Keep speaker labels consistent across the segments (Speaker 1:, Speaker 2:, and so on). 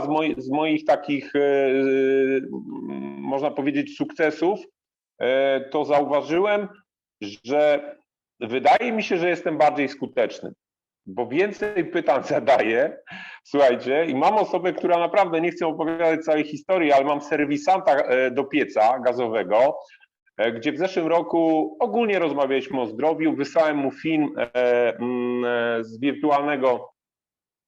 Speaker 1: z, moi, z moich takich, e, e, można powiedzieć, sukcesów, e, to zauważyłem, że wydaje mi się, że jestem bardziej skuteczny, bo więcej pytań zadaję, słuchajcie, i mam osobę, która naprawdę, nie chcę opowiadać całej historii, ale mam serwisanta do pieca gazowego, gdzie w zeszłym roku ogólnie rozmawialiśmy o zdrowiu, wysłałem mu film mm, z wirtualnego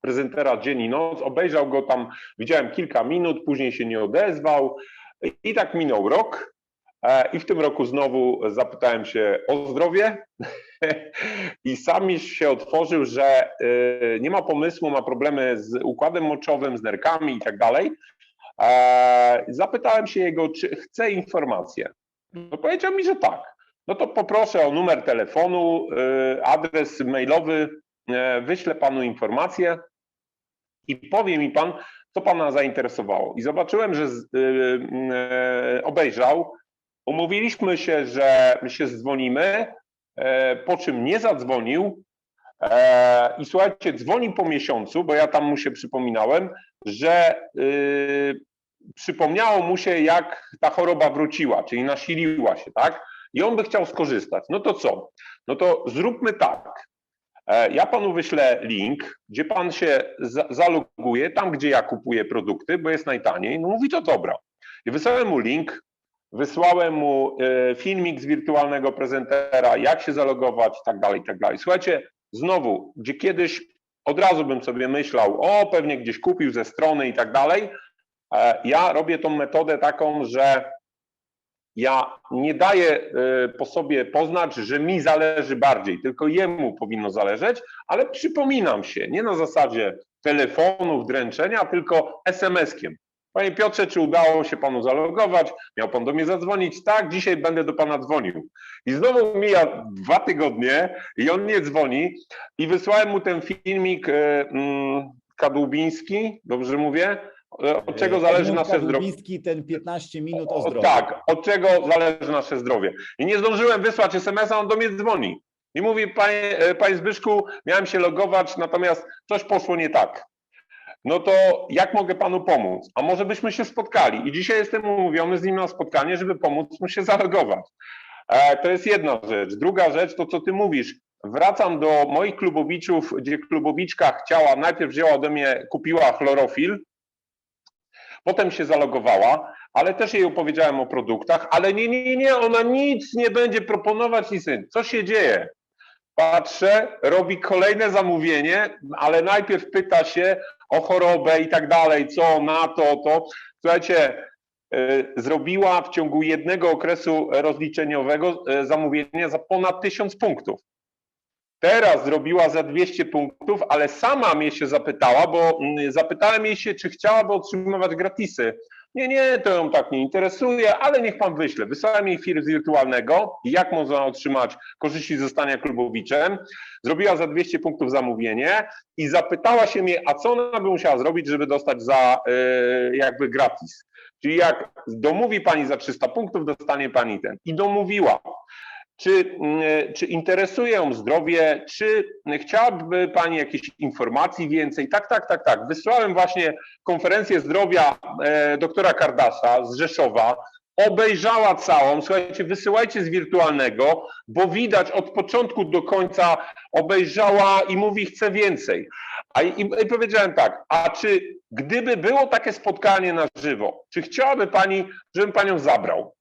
Speaker 1: prezentera dzień i noc, obejrzał go tam, widziałem kilka minut, później się nie odezwał i, tak minął rok e, i w tym roku znowu zapytałem się o zdrowie i sam się otworzył, że y, nie ma pomysłu, ma problemy z układem moczowym, z nerkami i tak dalej. E, Zapytałem się jego, czy chce informację. No powiedział mi, że tak. No to poproszę o numer telefonu, adres mailowy, e, wyślę panu informację i powie mi pan, co pana zainteresowało. I zobaczyłem, że y, y, obejrzał. Umówiliśmy się, że się zdzwonimy, e, po czym nie zadzwonił. E, I słuchajcie, dzwoni po miesiącu, bo ja tam mu się przypominałem, że y, przypomniało mu się, jak ta choroba wróciła, czyli nasiliła się, tak? I on by chciał skorzystać. No to co? No to zróbmy tak. E, Ja panu wyślę link, gdzie pan się za- zaloguje, tam gdzie ja kupuję produkty, bo jest najtaniej. No mówi to dobra. I wysłałem mu link, wysłałem mu e, filmik z wirtualnego prezentera, jak się zalogować i tak dalej, i tak dalej. Słuchajcie, znowu, gdzie kiedyś od razu bym sobie myślał, o pewnie gdzieś kupił ze strony i tak dalej, e, ja robię tą metodę taką, że ja nie daję e, po sobie poznać, że mi zależy bardziej, tylko jemu powinno zależeć, ale przypominam się, nie na zasadzie telefonów, dręczenia, tylko SMS-kiem. Panie Piotrze, czy udało się panu zalogować? Miał pan do mnie zadzwonić? Tak, dzisiaj będę do pana dzwonił. I znowu mija dwa tygodnie i on nie dzwoni i wysłałem mu ten filmik mm, Kadłubiński, dobrze mówię? E, Od czego zależy nasze zdrowie?
Speaker 2: Ten 15 minut o zdrowiu.
Speaker 1: tak, od czego zależy nasze zdrowie. I nie zdążyłem wysłać SMS-a, on do mnie dzwoni. I mówi, panie, e, panie Zbyszku, miałem się logować, natomiast coś poszło nie tak. No to jak mogę panu pomóc? A może byśmy się spotkali? I dzisiaj jestem umówiony z nim na spotkanie, żeby pomóc mu się zalogować. E, to jest jedna rzecz. Druga rzecz, to co ty mówisz. Wracam do moich klubowiczów, gdzie klubowiczka chciała, najpierw wzięła ode mnie, kupiła chlorofil, Potem się zalogowała, ale też jej opowiedziałem o produktach, ale nie, nie, nie, ona nic nie będzie proponować, nic. Co się dzieje? Patrzę, robi kolejne zamówienie, ale najpierw pyta się o chorobę i tak dalej, co na to, to. Słuchajcie, y, zrobiła w ciągu jednego okresu rozliczeniowego y, zamówienie za ponad 1000 punktów. Teraz zrobiła za 200 punktów, ale sama mnie się zapytała, bo mm, zapytałem jej się, czy chciałaby otrzymywać gratisy. Nie, nie, to ją tak nie interesuje, ale niech pan wyśle. Wysłałem jej film wirtualnego, jak można otrzymać korzyści z zostania klubowiczem. Zrobiła za 200 punktów zamówienie i zapytała się mnie, a co ona by musiała zrobić, żeby dostać za yy, jakby gratis. Czyli jak domówi pani za 300 punktów, dostanie pani ten. I domówiła czy, mm, czy interesuje ją zdrowie, czy chciałaby Pani jakiejś informacji więcej? Tak, tak, tak, tak. Wysłałem właśnie konferencję zdrowia e, doktora Kardasza z Rzeszowa. Obejrzała całą, słuchajcie, wysyłajcie z wirtualnego, bo widać od początku do końca obejrzała i mówi chce więcej. A i, i powiedziałem tak, a czy gdyby było takie spotkanie na żywo, czy chciałaby Pani, żebym Panią zabrał?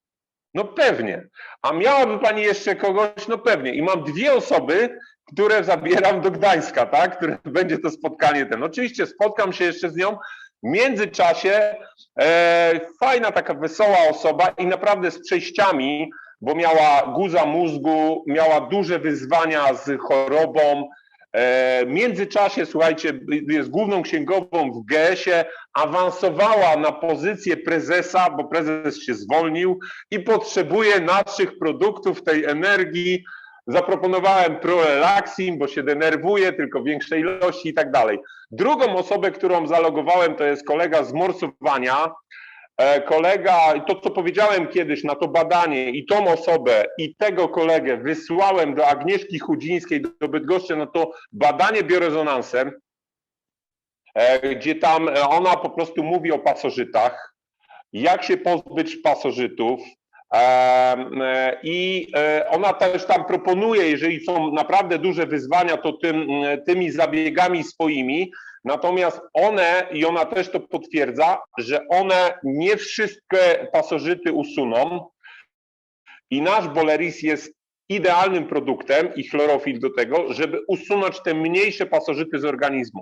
Speaker 1: No pewnie. A miałaby pani jeszcze kogoś? No pewnie. I mam dwie osoby, które zabieram do Gdańska, tak? Które będzie to spotkanie ten. Oczywiście spotkam się jeszcze z nią. W międzyczasie e, fajna taka wesoła osoba i naprawdę z przejściami, bo miała guza mózgu, miała duże wyzwania z chorobą. E, w międzyczasie, słuchajcie, jest główną księgową w GS-ie, awansowała na pozycję prezesa, bo prezes się zwolnił i potrzebuje naszych produktów, tej energii. Zaproponowałem Prolelaxin, bo się denerwuje, tylko większej ilości i tak dalej. Drugą osobę, którą zalogowałem, to jest kolega z morsowania. E, Kolega, to co powiedziałem kiedyś na to badanie i tą osobę i tego kolegę wysłałem do Agnieszki Chudzińskiej, do Bydgoszczy na to badanie biorezonansem. e, gdzie tam e, ona po prostu mówi o pasożytach, jak się pozbyć pasożytów. I ona też tam proponuje, jeżeli są naprawdę duże wyzwania, to tym, tymi zabiegami swoimi. Natomiast one, i ona też to potwierdza, że one nie wszystkie pasożyty usuną. I nasz Boleris jest idealnym produktem i chlorofil do tego, żeby usunąć te mniejsze pasożyty z organizmu.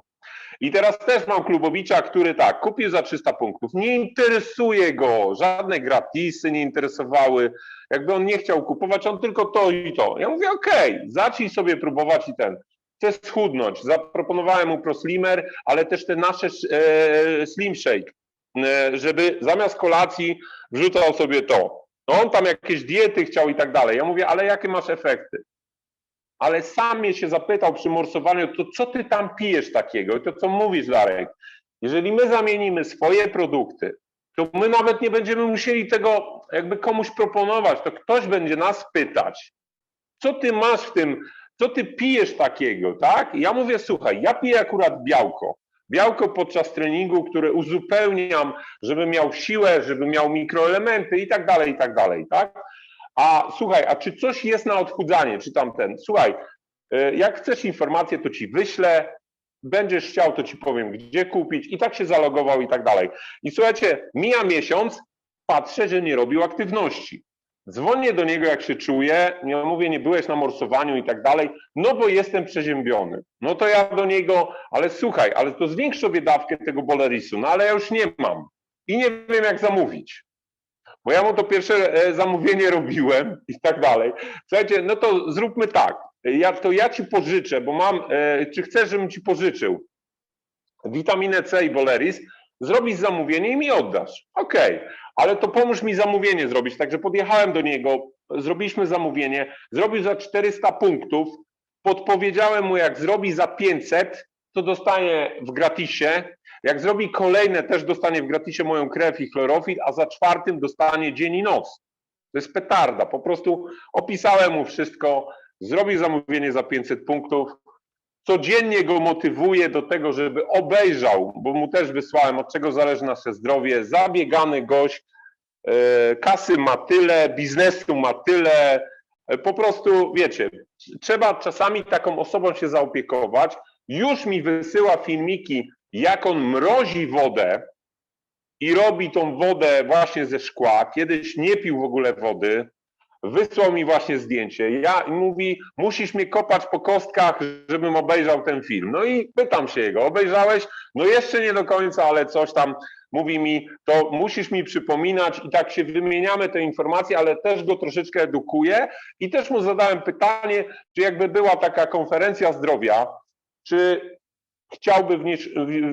Speaker 1: I teraz też mam klubowicza, który tak, kupił za 300 punktów. Nie interesuje go, żadne gratisy nie interesowały. Jakby on nie chciał kupować, on tylko to i to. Ja mówię, okej, zacznij sobie próbować i ten. Chce schudnąć. Zaproponowałem mu ProSlimmer, ale też te nasze e, Slim Shake, e, żeby zamiast kolacji wrzucał sobie to. No on tam jakieś diety chciał i tak dalej. Ja mówię, ale jakie masz efekty? Ale sam mnie się zapytał przy morsowaniu, to co ty tam pijesz takiego? I to co mówisz, Darek? Jeżeli my zamienimy swoje produkty, to my nawet nie będziemy musieli tego jakby komuś proponować, to ktoś będzie nas pytać, co ty masz w tym, co ty pijesz takiego, tak? Ja mówię, słuchaj, ja piję akurat białko. Białko podczas treningu, które uzupełniam, żeby miał siłę, żeby miał mikroelementy i tak dalej, i tak dalej, tak? A słuchaj, a czy coś jest na odchudzanie, czy tamten? Słuchaj, y, jak chcesz informację, to ci wyślę, będziesz chciał, to ci powiem, gdzie kupić i tak się zalogował i tak dalej. I słuchajcie, mija miesiąc, patrzę, że nie robił aktywności. Dzwonię do niego, jak się czuję, ja mówię, nie byłeś na morsowaniu i tak dalej, no bo jestem przeziębiony. No to ja do niego, ale słuchaj, ale to zwiększ sobie dawkę tego bolerisu, no ale ja już nie mam i nie wiem, jak zamówić. Bo ja mu to pierwsze e, zamówienie robiłem i tak dalej. Słuchajcie, no to zróbmy tak. Ja, to ja ci pożyczę, bo mam, e, czy chcesz, żebym ci pożyczył witaminę C i Boleris, zrobisz zamówienie i mi oddasz. Okej, ale to pomóż mi zamówienie zrobić. Także podjechałem do niego, zrobiliśmy zamówienie, zrobił za 400 punktów, podpowiedziałem mu, jak zrobi za 500, to dostanie w gratisie. Jak zrobi kolejne, też dostanie w gratisie moją krew i chlorofil, a za czwartym dostanie dzień i noc. To jest petarda. Po prostu opisałem mu wszystko, zrobił zamówienie za 500 punktów. Codziennie go motywuję do tego, żeby obejrzał, bo mu też wysłałem, od czego zależy nasze zdrowie. Zabiegany gość, e, kasy ma tyle, biznesu ma tyle. E, Po prostu, wiecie, trzeba czasami taką osobą się zaopiekować. Już mi wysyła filmiki, jak on mrozi wodę i robi tą wodę właśnie ze szkła. Kiedyś nie pił w ogóle wody. Wysłał mi właśnie zdjęcie. Ja mówi, musisz mnie kopać po kostkach, żebym obejrzał ten film. No i pytam się jego, obejrzałeś? No jeszcze nie do końca, ale coś tam mówi mi, to musisz mi przypominać i tak się wymieniamy te informacnie, ale też go troszeczkę edukuję i też mu zadałem pytanie, czy jakby była taka konferencja zdrowia, czy chciałby w niej,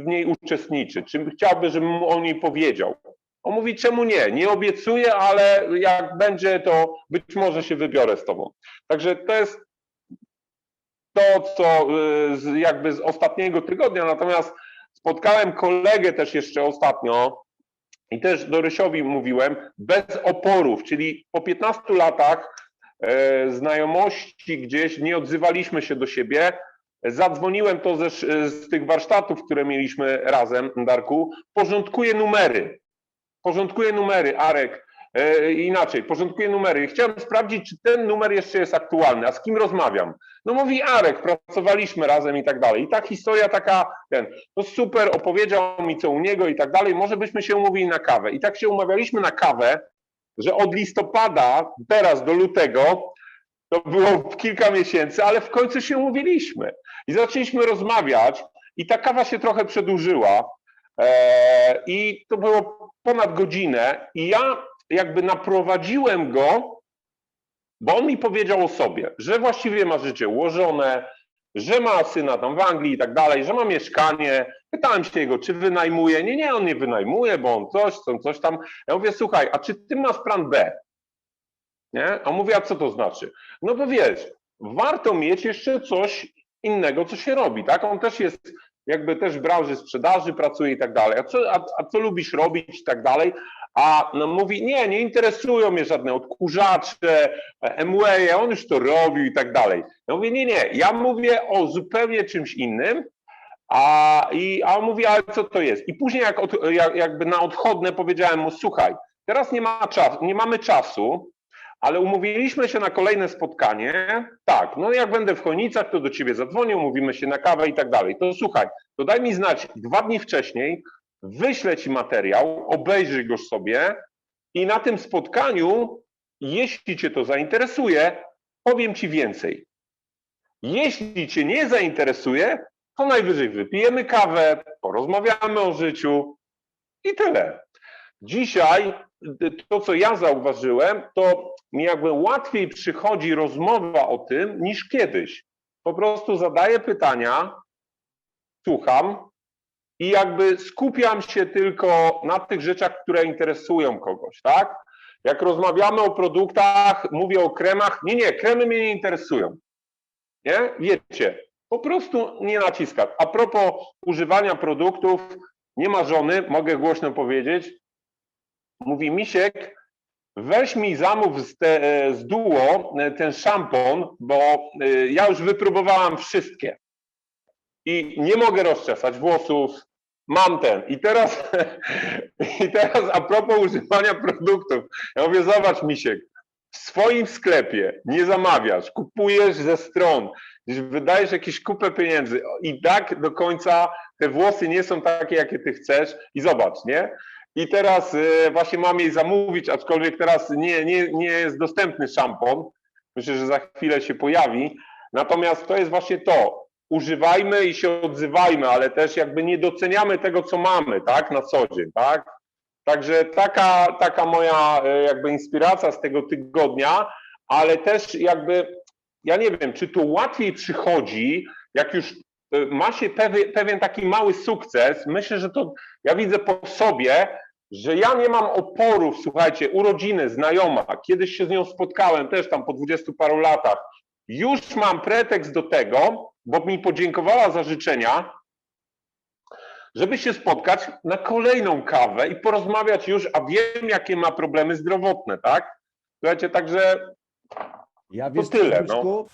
Speaker 1: w niej uczestniczyć, czy chciałby, żebym mu o niej powiedział. On mówi, czemu nie? Nie obiecuję, ale jak będzie, to być może się wybiorę z tobą. Także to jest to, co y, jakby z ostatniego tygodnia. Natomiast spotkałem kolegę też jeszcze ostatnio i też do Rysiowi mówiłem, bez oporów, czyli po 15 latach e, znajomości gdzieś nie odzywaliśmy się do siebie. Zadzwoniłem to ze, z tych warsztatów, które mieliśmy razem, Darku. Porządkuję numery porządkuję numery, Arek, e, inaczej, porządkuję numery. Chciałem sprawdzić, czy ten numer jeszcze jest aktualny, a z kim rozmawiam. No mówi Arek, pracowaliśmy razem i tak dalej. I ta historia taka, ten, no super, opowiedział mi co u niego i tak dalej, może byśmy się umówili na kawę. I tak się umawialiśmy na kawę, że od listopada teraz do lutego to było kilka miesięcy, ale w końcu się umówiliśmy. I zaczęliśmy rozmawiać i ta kawa się trochę przedłużyła. E, I to było ponad godzinę i ja jakby naprowadziłem go, bo on mi powiedział o sobie, że właściwie ma życie ułożone, że ma syna tam w Anglii i tak dalej, że ma mieszkanie. Pytałem się jego, czy wynajmuje. Nie, nie, on nie wynajmuje, bo on coś, on coś tam. Ja mówię, słuchaj, a czy ty masz plan B? Nie? A on mówi, a co to znaczy? No bo wiesz, warto mieć jeszcze coś innego, co się robi, tak? On też jest jakby też w branży sprzedaży pracuje i tak dalej. A co, a, a co lubisz robić i tak dalej? A no, mówi, nie, nie interesują mnie żadne odkurzacze, MWA, on już to robił i tak dalej. Ja mówię, nie, nie, ja mówię o zupełnie czymś innym, A, i, a on mówi, ale co to jest? I później jak, od, jak, jakby na odchodne powiedziałem mu, słuchaj, teraz nie, ma nie mamy czasu, ale umówiliśmy się na kolejne spotkanie. Tak, no jak będę w Chojnicach, to do ciebie zadzwonię, umówimy się na kawę i tak dalej. To słuchaj, to daj mi znać dwa dni wcześniej, wyślę ci materiał, obejrzyj go sobie i na tym spotkaniu, jeśli cię to zainteresuje, powiem ci więcej. Jeśli cię nie zainteresuje, to najwyżej wypijemy kawę, porozmawiamy o życiu i tyle. Dzisiaj to, co ja zauważyłem, to mi jakby łatwiej przychodzi rozmowa o tym niż kiedyś. Po prostu zadaję pytania, słucham i jakby skupiam się tylko na tych rzeczach, które interesują kogoś, tak? Jak rozmawiamy o produktach, mówię o kremach, nie, nie, kremy mnie nie interesują. Nie? Wiecie, po prostu nie naciskać. A propos używania produktów, nie ma żony, mogę głośno powiedzieć, mówi Misiek, weź mi zamów z, te, z Duo e, ten szampon, bo e, ja już wypróbowałam wszystkie i nie mogę rozczesać włosów, mam ten. I teraz, I teraz a propos używania produktów, ja mówię, zobacz Misiek, w swoim sklepie nie zamawiasz, kupujesz ze stron, wydajesz jakieś kupę pieniędzy i tak do końca te włosy nie są takie, jakie ty chcesz i zobacz, nie? I teraz e, właśnie mam jej zamówić, aczkolwiek teraz nie, nie, nie jest dostępny szampon. Myślę, że za chwilę się pojawi. Natomiast to jest właśnie to. Używajmy i się odzywajmy, ale też jakby nie doceniamy tego, co mamy, tak, na co dzień, tak? Także taka, taka moja e, jakby inspiracja z tego tygodnia, ale też jakby, ja nie wiem, czy to łatwiej przychodzi, jak już ma się pewien, pewien taki mały sukces. Myślę, że to ja widzę po sobie, że ja nie mam oporów, słuchajcie, urodziny, znajoma, kiedyś się z nią spotkałem, też tam po dwudziestu paru latach. Już mam pretekst do tego, bo mi podziękowała za życzenia, żeby się spotkać na kolejną kawę i porozmawiać już, a wiem, jakie ma problemy zdrowotne, tak? Słuchajcie, także
Speaker 2: Ja wiesz,
Speaker 1: tyle,
Speaker 2: Zbyszku,